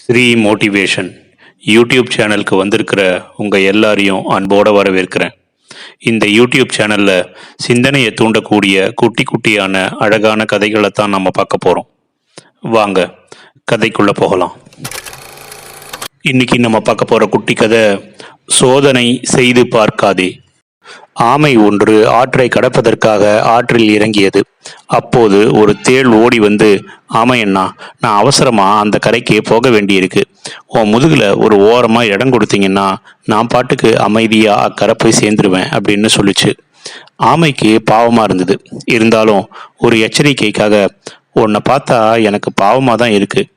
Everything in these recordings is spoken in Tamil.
ஸ்ரீ மோட்டிவேஷன் யூடியூப் சேனலுக்கு வந்திருக்கிற உங்கள் எல்லாரையும் அன்போடு வரவேற்கிறேன். இந்த யூடியூப் சேனலில் சிந்தனையை தூண்டக்கூடிய குட்டி குட்டியான அழகான கதைகளை தான் நம்ம பார்க்க போகிறோம் வாங்க கதைக்குள்ளே போகலாம். இன்னைக்கு நம்ம பார்க்க போகிற குட்டி கதை சோதனை செய்து பார்க்காதே. ஆமை ஒன்று ஆற்றை கடப்பதற்காக ஆற்றில் இறங்கியது. அப்போது ஒரு தேள் ஓடி வந்து ஆமையண்ணா நான் அவசரமாக அந்த கரைக்கு போக வேண்டியிருக்கு. உன் முதுகில் ஒரு ஓரமாக இடம் கொடுத்தீங்கன்னா நான் பாட்டுக்கு அமைதியாக அக்கரை போய் சேர்ந்துருவேன் அப்படின்னு சொல்லிச்சு. ஆமைக்கு பாவமாக இருந்தது. இருந்தாலும் ஒரு எச்சரிக்கைக்காக உன்னை பார்த்தா எனக்கு பாவமாக தான் இருக்குது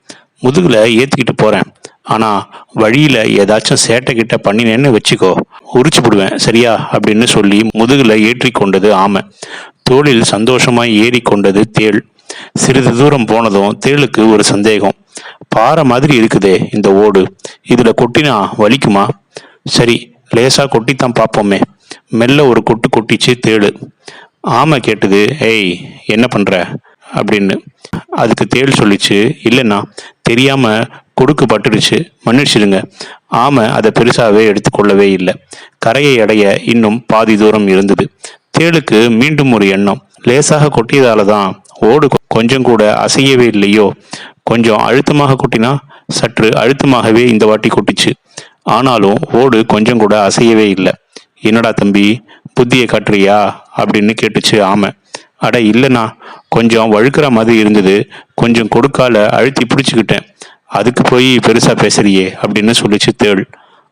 முதுகில் ஏற்றிக்கிட்டு போகிறேன் ஆனால் வழியில் ஏதாச்சும் சேட்டை கிட்ட பண்ணினேன்னு வச்சுக்கோ. உரிச்சு விடுவேன் சரியா? அப்படின்னு சொல்லி முதுகில் ஏற்றி கொண்டது ஆமை. தோளில் சந்தோஷமாய் ஏறி கொண்டது தேள். சிறிது தூரம் போனதும் தேளுக்கு ஒரு சந்தேகம். பாறை மாதிரி இருக்குதே இந்த ஓடு. இதுல கொட்டினா வலிக்குமா? சரி லேசா கொட்டித்தான் பார்ப்போமே. மெல்ல ஒரு கொட்டு கொட்டிச்சு தேளு. ஆமை கேட்டது ஏய் என்ன பண்ற? அப்படின்னு. அதுக்கு தேள் சொல்லிச்சு இல்லைண்ணா தெரியாம கொடுக்கு பட்டுடுச்சு. மன்னிச்சிடுங்க. ஆமை அதை பெருசாகவே எடுத்துக்கொள்ளவே இல்லை. கரையை அடைய இன்னும் பாதி தூரம் இருந்தது. தேளுக்கு மீண்டும் ஒரு எண்ணம். லேசாக கொட்டியதால தான் ஓடு கொஞ்சம் கூட அசையவே இல்லையோ? கொஞ்சம் அழுத்தமாக கொட்டினா சற்று அழுத்தமாகவே இந்த வாட்டி கொட்டிச்சு. ஆனாலும் ஓடு கொஞ்சம் கூட அசையவே இல்லை. என்னடா தம்பி புத்தியை காட்டுறியா? அப்படின்னு கேட்டுச்சு ஆமை. அட இல்லைண்ணா கொஞ்சம் வழுக்கிற மாதிரி இருந்தது. கொஞ்சம் கொடுக்கால அழுத்தி பிடிச்சிக்கிட்டேன். அதுக்கு போய் பெருசாக பேசுறியே அப்படின்னு சொல்லிச்சு தேள்.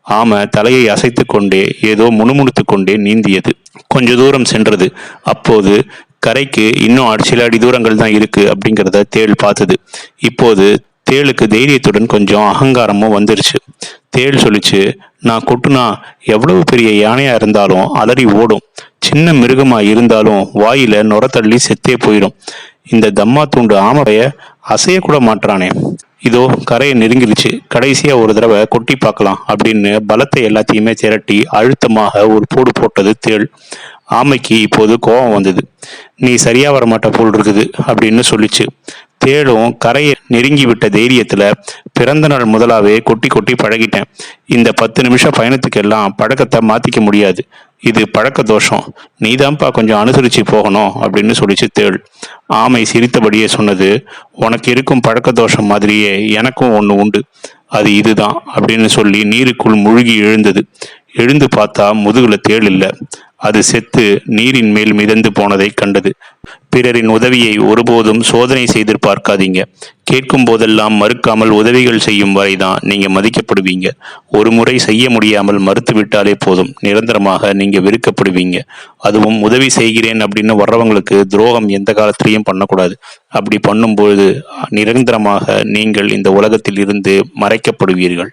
ஆமை தலையை அசைத்து கொண்டே ஏதோ முணுமுணுத்து கொண்டே நீந்தியது. கொஞ்ச தூரம் சென்றது. அப்போது கரைக்கு இன்னும் அடி- சில அடி தூரங்கள் தான் இருக்கு அப்படிங்கிறத தேள் பார்த்தது. இப்போது தேளுக்கு தைரியத்துடன் கொஞ்சம் அகங்காரமும் வந்துருச்சு. தேள் சொல்லிச்சு நான் கொட்டுனா எவ்வளவு பெரிய யானையா இருந்தாலும் அலறி ஓடும். சின்ன மிருகமா இருந்தாலும் வாயில நுர தள்ளி செத்தே போயிடும். இந்த தம்மா தூண்டு ஆமைய அசையக்கூட மாட்டானே இதோ கரையை நெருங்கிருச்சு கடைசியா ஒரு தடவை கொட்டி பார்க்கலாம் அப்படின்னு பலத்தை எல்லாத்தையுமே திரட்டி அழுத்தமாக ஒரு போடு போட்டது தேள். ஆமைக்கு இப்போது கோபம் வந்தது. நீ சரியா வர மாட்ட போல் இருக்குது அப்படின்னு சொல்லிச்சு. தேளும் கரையை நெருங்கி விட்ட தைரியத்துல பிறந்த நாள் முதலாவே கொட்டி கொட்டி பழகிட்டேன். இந்த பத்து நிமிஷம் பயணத்துக்கெல்லாம் பழக்கத்தை மாத்திக்க முடியாது. இது பழக்க தோஷம். நீதான்ப்பா கொஞ்சம் அனுசரிச்சு போகணும் அப்படின்னு சொல்லிச்சு தேள். ஆமை சிரித்தபடியே சொன்னது உனக்கு இருக்கும் பழக்க தோஷம் மாதிரியே எனக்கும் ஒன்று உண்டு. அது இதுதான் அப்படின்னு சொல்லி நீருக்குள் முழுகி எழுந்தது. எழுந்து பார்த்தா முதுகுல தேள் இல்லை. அது செத்து நீரின் மேல் மிதந்து போனதை கண்டது. பிறரின் உதவியை ஒருபோதும் சோதனை செய்து பார்க்காதீங்க. கேட்கும் போதெல்லாம் மறுக்காமல் உதவிகள் செய்யும் வரைதான் நீங்க மதிக்கப்படுவீங்க. ஒரு முறை செய்ய முடியாமல் மறுத்து விட்டாலே போதும். நிரந்தரமாக நீங்க வெறுக்கப்படுவீங்க. அதுவும் உதவி செய்கிறேன் அப்படின்னு வர்றவங்களுக்கு துரோகம் எந்த காலத்திலையும் பண்ணக்கூடாது. அப்படி பண்ணும்பொழுது நிரந்தரமாக நீங்கள் இந்த உலகத்தில் இருந்து மறைக்கப்படுவீர்கள்.